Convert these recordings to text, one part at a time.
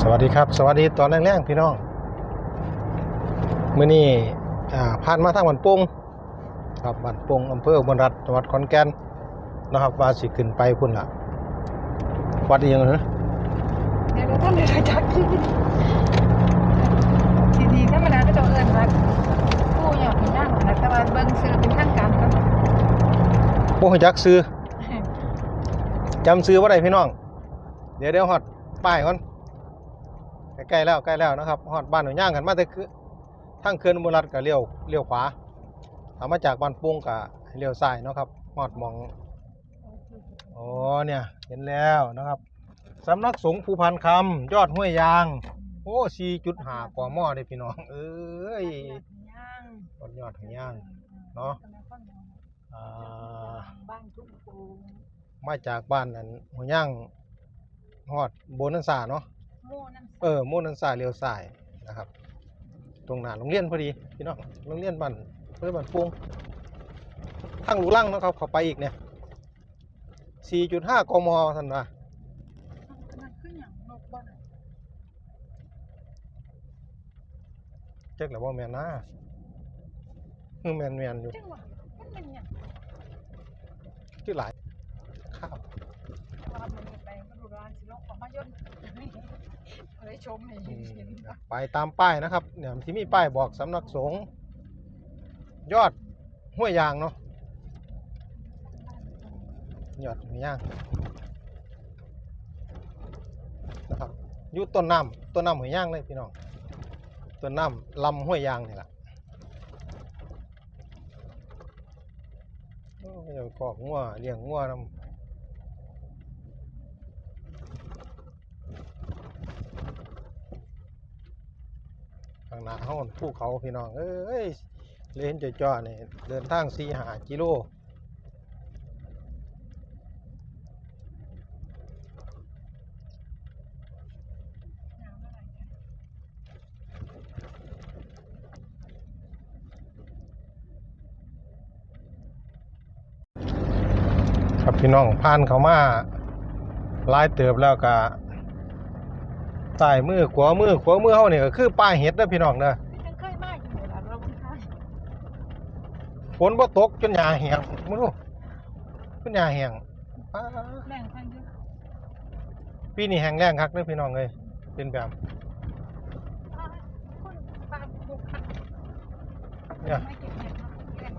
สวัสดีครับ สวัสดีตอนแรกๆพี่น้องมื้อนี้อ่าผ่านมาทางบ้านปุงครับบ้านปุงอำเภออุบลรัฐจังหวัดขอนแก่นนะครับว่าสิขึ้นไปพุ่นล่ะวัดอีหยังเหรอเดี๋ยวท่านเดี๋ยวจักที่ทีนี้ธรรมดาก็จะเอิ้นว่าผู้หยอดย่างนะแต่ว่าเบิ่งซื้อเป็นทางการก็บ่ฮู้จักซื้อจำซื้อบ่ได้พี่น้อง เดี๋ยวเดี๋ยวฮอดป้ายก่อน ใกล้ๆแล้วใกล้แล้วนะครับฮอดบ้านหนองย่างกันมาแต่คือทางเขื่อนอุบลรัฐก็เลี้ยวเลี้ยวขวาถ้ามาจากบ้านปุงก็ให้เลี้ยวซ้ายเนาะครับฮอดหมองอ๋อเนี่ยเห็นแล้วนะครับสำนักสงฆ์ภูพันคำยอดห้วยยาง โอ้สี่จุดหากอหม้อเลยพี่น้อง เอ้ยย่างยอดยอดของย่างเนาะอ่าบ้านทุ่งปูมาจากบ้านนั้นหัวย่างฮอดโบนันซาเนาะโม่น้ำ เออโมนันซาเลี้ยวซ้ายนะครับ ตรงหน้าโรงเรียนพอดีพี่น้องโรงเรียนบ้านโรงเรียนบ้านปุงทางลูกลังเนาะครับเข้าไปอีกเนี่ยสี่จุดห้ากมท่านว่ามันขึ้นอย่างนกบ้านเจ๊กหรือว่าแมนนะคือแมนแมนอยู่จังหวะมันเป็นอย่างชื่อหลายข้าว ว่ามันไปมันดูร้านสิลงของมายนเลยชมให้อืเห็นมไปตามป้ายนะครับเนี่ยที่มีป้ายบอกสำนักสงฆ์ยอดห้วยยางเนาะยอดห้วยยางนะครับอยู่ต้นน้ำต้นน้ำห้วยยางเลยพี่น้องต้นน้ำลำห้วยยางนี่แหละโอ้ยอย่าขอกงัวเลี้ยงงัวนำางหน้าห้องภูเขาพี่น้อง เอ้ยเลนจ่อนี่เดินทางสี่หากิโลครับพี่น้องผ่านเขามาหลายเติบแล้วก็ ใต้มือขวามือขวามือเฮานี่ก็คือป้ายเห็ดนะพี่น้องเด้อยังเคยมาอยู่เลยล่ะเราไม่ทายฝนบ่ตกจนหญ้าแห้งมึงดูจนหญ้าแห้งป๊าแม่งพันเยอะปีนี้แห้งแล้งคักเด้อพี่น้องเอ้ยเป็นแบบคนปลาบุกคักเนี่ยไม่เก็บเห็ดเนาะแม่ง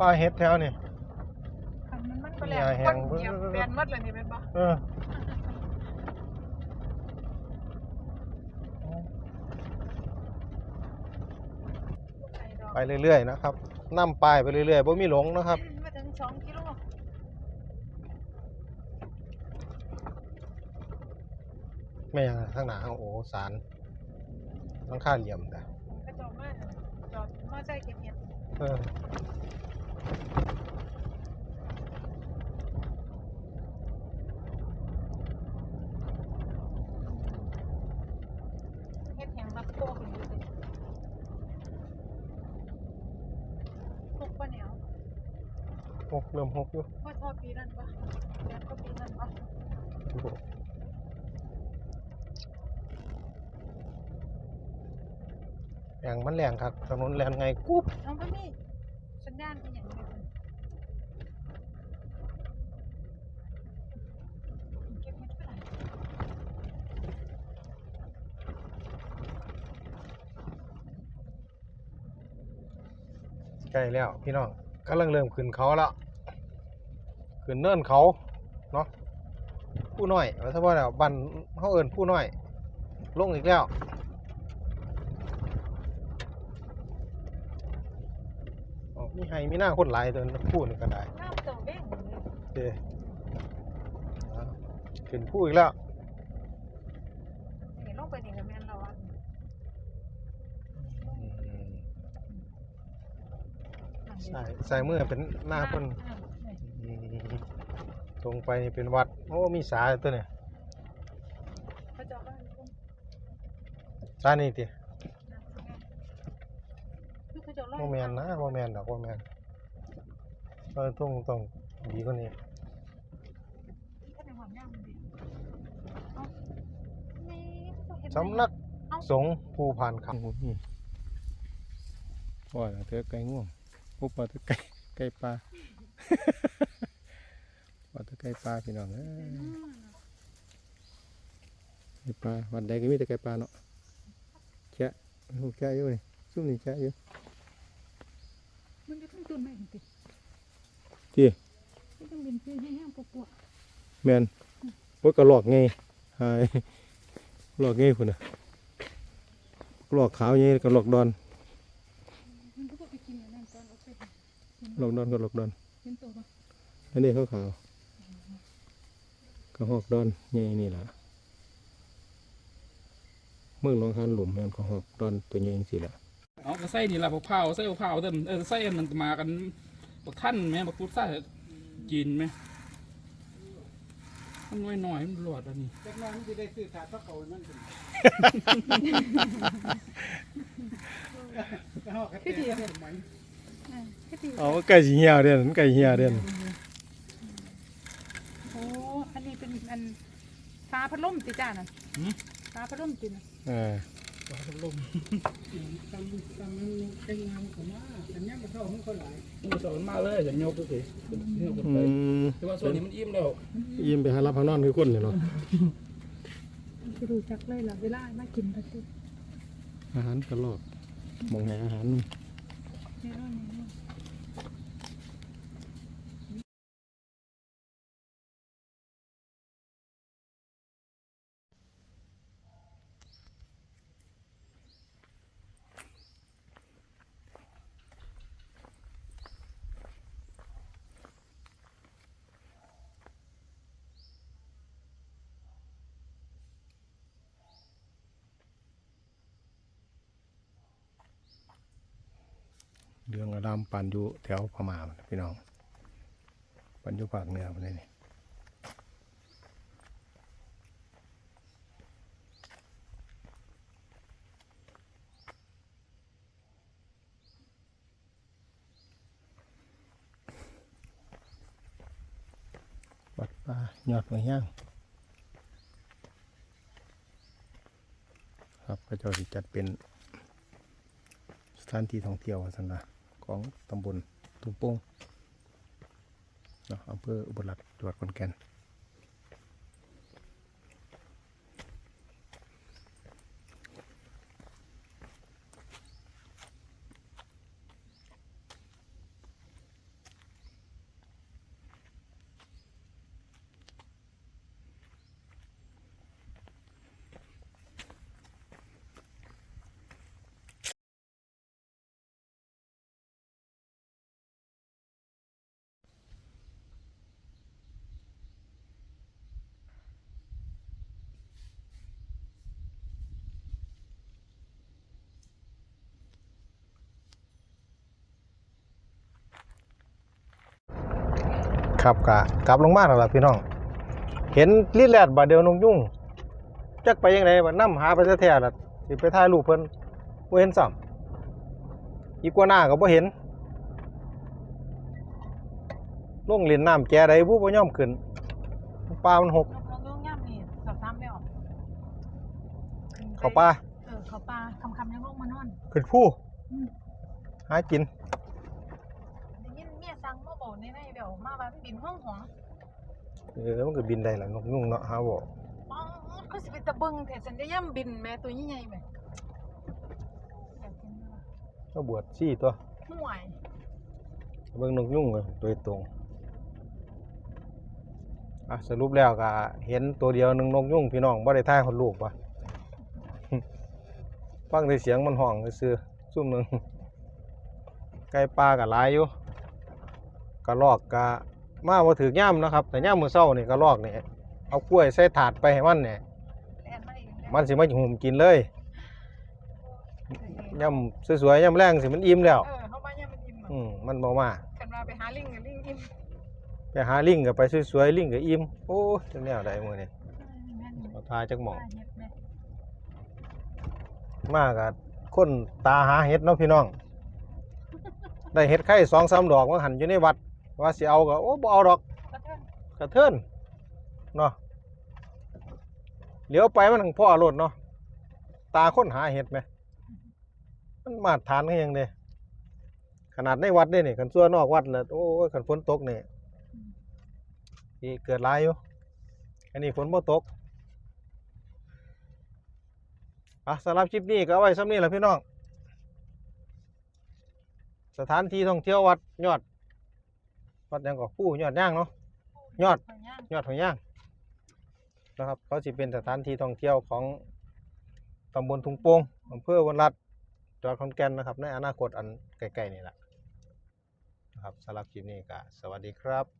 ป้ายเห็ดแถวนี่คันมันมันไปเนี่แล้วยแห้คงนเบิ่งเหยียบแบนหมดเลยนี่เป็นปะเออ ไปเรื่อยๆนะครับนํป้ายไปเรื่อยๆบ่มีหลงนะครับมาถึงสองกิโลแม่งข้างหน้าโอ้โหสารหลังคาเหลี่ยมแต่กระจอกมากจอดมอไซค์เก็บเห็ดเออ เห็ดแห้งรับโตขึ้นอยู่เลยทุกปะเหนียว หกเริ่มหกอยู่ว่าทอปีนั่นปะเดือนก็ปีนั่นปะแรงมันแรงครับถนนแรงไงกุ๊บน้องก็นี่สัญญาณเป็นอย่างไรเก็บเห็ดเท่าไหร่ใกล้แล้วพี่น้องกำลังเริ่มขึ้นเขาแล้ว ขึ้นเนินเขาเนาะผู้น้อยว่าถ้าว่าแล้วบันเขาเอินผู้น้อย ลงอีกแล้วอ๋อมีไฮมีหน้าคนหลายตัวนะผู้นี่ก็ได้น้ำเต่าเด้งเลยเด้อะขึ้นผู้อีกแล้วนี่ลงไปนี่กับแม่นเราอะอืมใส่ใส่มือเป็นหน้าคนอืม ตรงไปนี่เป็นวัด โอ้ มีสาตัวเนี่ยเขาจะบ้านคุณสานี่ติคือเขาจะไล่โมแมนนะโมแมนดอกโมแมนเออต้องต้องดีกว่านี้สำนักสงฆ์ภูพานคำนี่ว่าเธอไก่ง่วงปุ๊บว่าเธอไก่ไก่ปลา ว่าเธอไก่ปลาพี่น้องเอ้ยไก่ปลาวันใดก็มีแต่ไก่ปลาเนาะแช่โอ้แช่อยู่นี่ซุ่มนี่แช่อยู่มันจะต้องตุนไหมติที่ไม่ต้องเป็นซื้อให้ห้างปวดแมนโอ้ยก็หลอกไงหายหลอกไงคุณน่ะหลอกขาวไงก็หลอกดอนมันก็ไปกินอย่างนั้นตอนเอาไปหลอกดอนก็หลอกดอนเห็นตัวปะอันนี้เขาขาว ก็หอกดอนไงนี่ล่ะเมืองหนองหานหลุมแมนก็หอกดอนตัวใหญ่สิล่ะเอาก็ใส่นี่ละบักเผาวใส่บักเผาวเดิมเออใส่อันนั้นมากันบักท่านไหมบักพุทธใส่กินไหมมันน้อยหน่อยๆมันหลอดอันนี้พี่ดีพี่ดีเอาไก่สีเหี่ยวเด่นไก่เหี่ยวเด่น โอ้อันนี้เป็นอัน ฟ้าพัดลมติจ้าน่ะฟ้าพัดลมตินะเออมันสอนมาเลยจะยกก็สิยกอืไปมแต่ว่าส่วนนี้มันอิ่มแล้วยิ้มไปหารับหานอนคือคนเลยเนาะพี่ดูจักเลยล่ะเวลามากินพัดลมอาหารก็หลอกมองหาอาหารแน่นอนแน่ เรื่องอารามปันอยู่แถวพม่าพี่น้อง ปันอยู่ภาคเหนือพุ่นนี่วัดป่ายอดหัวย่างครับพระเจ้าสิจัดเป็นสถานที่ท่องเที่ยวสันนะ ของตำบลตุ้มโป่งอำเภออุบลรัตน์จังหวัดขอนแก่น ครับกะกลับลงมาแล้วล่ะพี่น้อง เห็นลิดแลดบาดเดียวนงยุ่งจักไปยังไงบัดนำหาไปแท้ๆล่ะสิไปถ่ายรูปเพิ่นบ่เห็นซ้ำอีกว่าหน้าก็บ่เห็นลงเล่นน้ำแก่ใดผู้บ่ยอมขึ้นปลามันหกลองยุ่งย่ำนี่สอบถามไม่ออกเข้าป่าเออเขาปลาคำคำยังลงมานอนขึ้นผู้อืมหากิน ได้ยินเมียสั่งมาบอกในในเดี๋ยวมาว่า บินห้องหองเออมันก็บินได้ล่ะนกยุ่งเนาะหาบ่อ๋อก็สิเป็นตะเบิงแต่สัญญาย่ำบินแม่ตัวใหญ่ๆแม่อยากกินด้วยก็บวชซี่ตัวห่วยเบิ่งนกยุ่งเลยโดยตรงอะสรุปแล้วก็เห็นตัวเดียวหนึงนกยุ่งพี่น้องบ่ได้ถ่ายคนลูกว่ะฟังแต่เสียงมันห้องซื่อๆซุ่มหนึงไก่ป่าก็หลายอยู่กระรอกก็ มาบ่ถึกย่ามนะครับ แต่ย่ามมื้อเช้านี่กระรอกนี่เอากล้วยใส่ถาดไปให้มันเนี่ยแล่นมาอีกแล้วมันสิมาหุมกินเลยย่ำสวยๆย่ำแรงสิมันอิ่มแล้วเออเขาบ้านย่ำมันอิ่มอะอืมมันบ่มากันว่าไปหาลิงกับลิงอิ่มไปหาลิงก็ไปสวยๆลิงก็อิ่มโอ้จังแนวใดมื้อนี้แม่นเอาทาจักหม่องปลาเฮ็ดแม่มากะคนตาหาเห็ดเนาะพี่น้อง ได้เห็ดไข่สองสามดอกมาหันอยู่ในวัด ว่าสิเอาก็โอ้บ่เอาดอกกระเทินกระเทินเนาะเลี้ยวไปมันถึงพ่อรถเนาะตาค้นหาเห็ดไหมมันมาตรฐานก็ยังเด้ขนาดในวัดนี่นี่กันซัวนอกวัดแล้วโอ้ยขันฝนตกนี่ที่เกิดหลายอยู่อันนี้ฝนบ่ตกอะสำหรับคลิปนี้ก็เอาไว้ซ้ำนี้แหละพี่น้อง สถานที่ท่องเที่ยววัดยอด วัดหยังก็ผู้ยอดย่างเนาะยอดข้างย่างยอดหอยย่างนะครับเขาสิเป็นสถานที่ท่องเที่ยวของตำบลทุงโป่งอำเภอวันรัฐจังหวัดขอนแก่นนะครับ ในอนาคตอันใกล้ๆนี่แหละนะครับสำหรับคลิปนี้ก็สวัสดีครับ